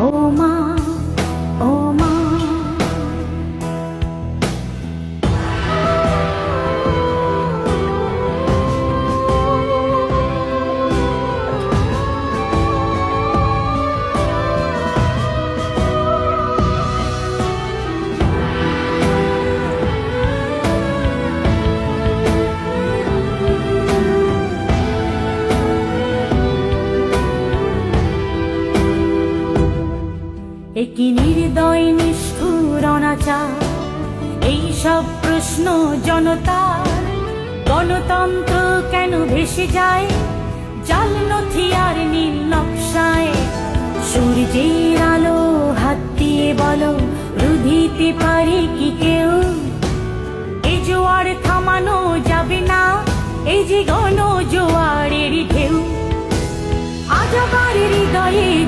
ও মা একই নির্দয় নিষ্ঠুর অনাচার। এই সব প্রশ্ন জনতার। গণতন্ত্র কেন ভেসে যায়? জাল নথি আর নীল নকশায়। সূর্যের আলো হাত দিয়ে বলো, রুধিতে পারে কি কেউ? এই জোয়ার থামানো যাবে না এই যে গণ জোয়ারের ঢেউ। আজ আবার হৃদয়ে